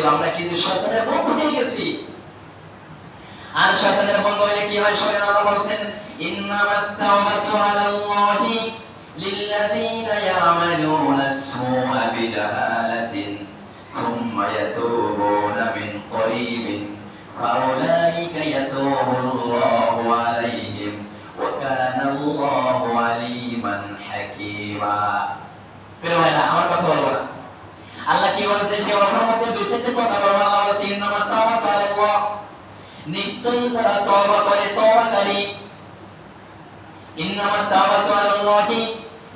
অতএব আমরা কিন্তু শয়তানের বন্ধু হয়ে গেছি। আর শয়তানের বন্ধু হলে কি হয়? শোনেন আল্লাহ বলেছেন, ইন্নামাত তাওবাতু আলাল্লাহি লিল্লাযীনা ইয়ামালুনা আস-সুআ বিজাহালাতিন সুম্মা ইয়াতুবুনা মিন করিবিন ফাউলাইকা ইয়াতুবুল্লাহু আলাইহিম ওয়া কানা আল্লাহু আলিমান হাকীমা প্রিয় ভাইরা আমার কথা বলব না আল্লাহ কি বলেছে? সে অর্থের মধ্যে দুই সেটের কথা বলব আল্লাহ বলেছে ইন্নামাত তাওবাতু আলাল্লাহ নিশ্চয়ই যারা তওবা করে, তওবাকারী। ইন্নামাত তাওবাতু আলাল্লাহি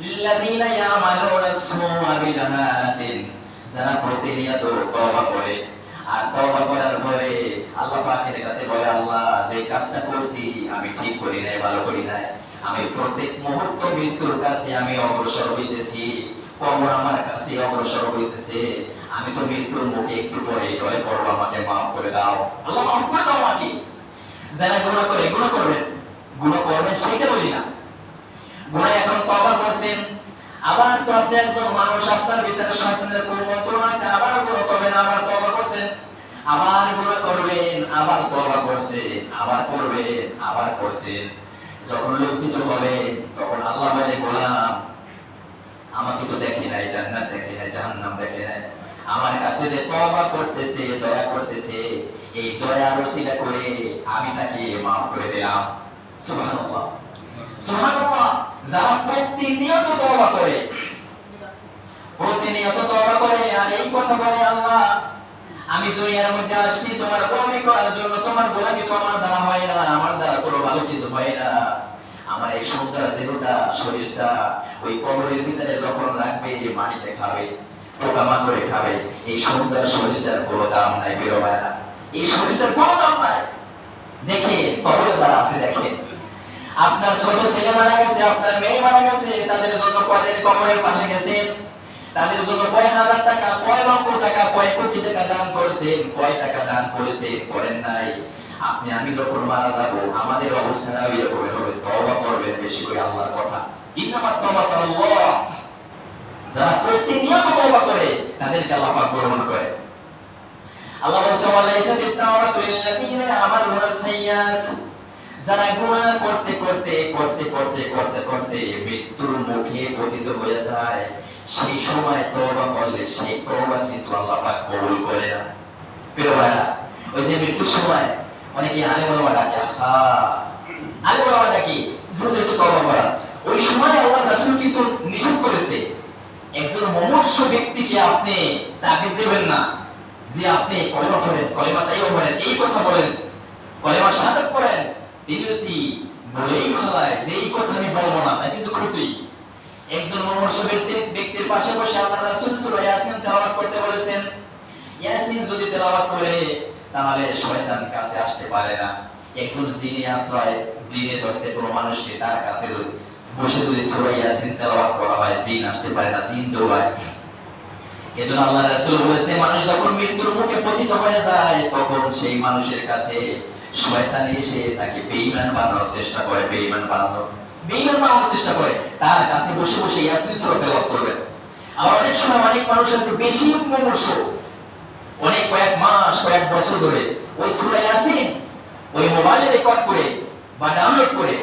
লিল্লাযীনা ইয়ামালুনা আস-সুআ বিজাহালাতিন যারা প্রতিনিয়ত তওবা করে, আর তওবা করার পরে আল্লাহ পাকের কাছে বলে, আল্লাহ, যে কাজটা করছি, আমি ঠিক করি নাই, ভালো করি নাই। আমি প্রত্যেক মুহূর্ত মৃত্যুর কাছে আমি অগ্রসর হইতেছি। কবর আমার কাছে অগ্রসর হইতেছে। আমি তো মৃত্যুর মুখে একটু পরে ডলে পড়ব আমাকে মাফ করে দাও। আল্লাহ মাফ করে দাও আমাকে। যারা গুণা করে গুণা করবেন। গুণা করবেন সেটা বলি না। গুণা এখন তবা করছেন। আবার তো আপনি একজন মানুষ, আপনার ভিতরে শয়তানের আছে, আবার গুণা করবেন, আবার তবা করছেন। আবার গুণা করবেন, আবার তবা করছেন, আবার করবেন, আবার করছেন। যখন লজ্জিত হবে, তখন আল্লাহ বলে, গোলাম আমাকে তো দেখে নাই, জান্নাত দেখে নাই, জাহান্নাম দেখে নাই। আমার কাছে যে তওবা করতেছে, দয়া করতেছে, এই দয়ার ওসিলা করে আমি তাকে মাফ করে দিলাম। সুবহানাল্লাহ। সুবহানাল্লাহ, যারা প্রতিনিয়ত তওবা করে, প্রতিনিয়ত তওবা করে, আর এই কথা বলে আল্লাহ, আমি দুনিয়ার মধ্যে আসছি, তোমার গোলামি করার জন্য তোমার গোলামি তো আমার দ্বারা হয় না, আমার দ্বারা কোনো ভালো কিছু হয় না। আমার এই সুন্দর দেহটা, শরীরটা ওই কবরের ভিতরে যখন রাখবে মাটিতে খাবে পোকামাকড়ে খাবে, এই সুন্দর শরীরটার কোনো দাম নাই বেরো ভাইয়া এই শরীরটার কোনো দাম নাই। দেখে কবরে যারা আছে দেখে আপনার ছোট ছেলে মারা গেছে, আপনার মেয়ে মারা গেছে, তাদের জন্য কয়দিন কবরের পাশে গেছেন? তাদের জন্য কয় হাজার টাকা, কয় লক্ষ টাকা, কয় কোটি টাকা দান করেছেন, কয় টাকা দান করেছেন, করেন নাই। আপনি, আমি যখন মারা যাব, আমাদের অবস্থাটা এরকম হবে। তওবা করবেন বেশি করে আল্লাহর কথা। আল্লাহ। যারা প্রতিনিয়ত তওবা করে, তাদেরকে আল্লাহ পাক গ্রহণ করে। আল্লাহ যারা করতে করতে করতে করতে করতে করতে মৃত্যুর মুখে পতিত হয়ে যায়, সেই সময় তওবা করলে সেই তওবা কিন্তু আল্লাহ পাক কবুল করে না। প্রিয় ওই যে মৃত্যুর সময় অনেকে আলেম ওলামা ডাকে আলেম ওলামা ডাকি যেহেতু একটু তওবা করা। ওই সময় আল্লাহ রাসূল কিন্তু নিষেধ করেছে, একজন মমর্ষ ব্যক্তিকে আপনি তাকে দেবেন না, যে আপনি কলেমা পড়েন, কলেমা তাইও বলেন এই কথা বলেন, কলেমা শাহাদাত পড়েন, তিনি যদি বলেই ফেলায়, যে এই কথা আমি বলব না, তা কিন্তু ক্ষতি। একজন মমর্ষ ব্যক্তির ব্যক্তির পাশে বসে আল্লাহ রাসূল সূরা ইয়াসিন তেলাওয়াত করতে বলেছেন, ইয়াসিন যদি তেলাওয়াত করে তাহলে শয়তান কাছে আসতে পারে না। একজন জিনে আশ্রয়, জিনে ধরছে কোনো মানুষকে তার কাছে বসে যদি সূরা ইয়াসিন তেলাওয়াত করা হয়, জিন আসতে পারে না, জিন দৌড়ায়। এজন্য আল্লাহ রাসূল বলেছে, মানুষ যখন মৃত্যুর মুখে পতিত হয়ে যায়, তখন সেই মানুষের কাছে শয়তান এসে তাকে বেঈমান বানানোর চেষ্টা করে, বেঈমান বানানো বেঈমান বানানোর চেষ্টা করে। তার কাছে বসে বসে ইয়াসিন সূরা তেলাওয়াত করবে। আবার অনেক সময় অনেক মানুষ আছে, বেশি মুমূর্ষ অনেক কয়েক মাস, কয়েক বছর ধরে। ওই সূরা ইয়াসিন ওই মোবাইলে রেকর্ড করে বা ডাউনলোড করে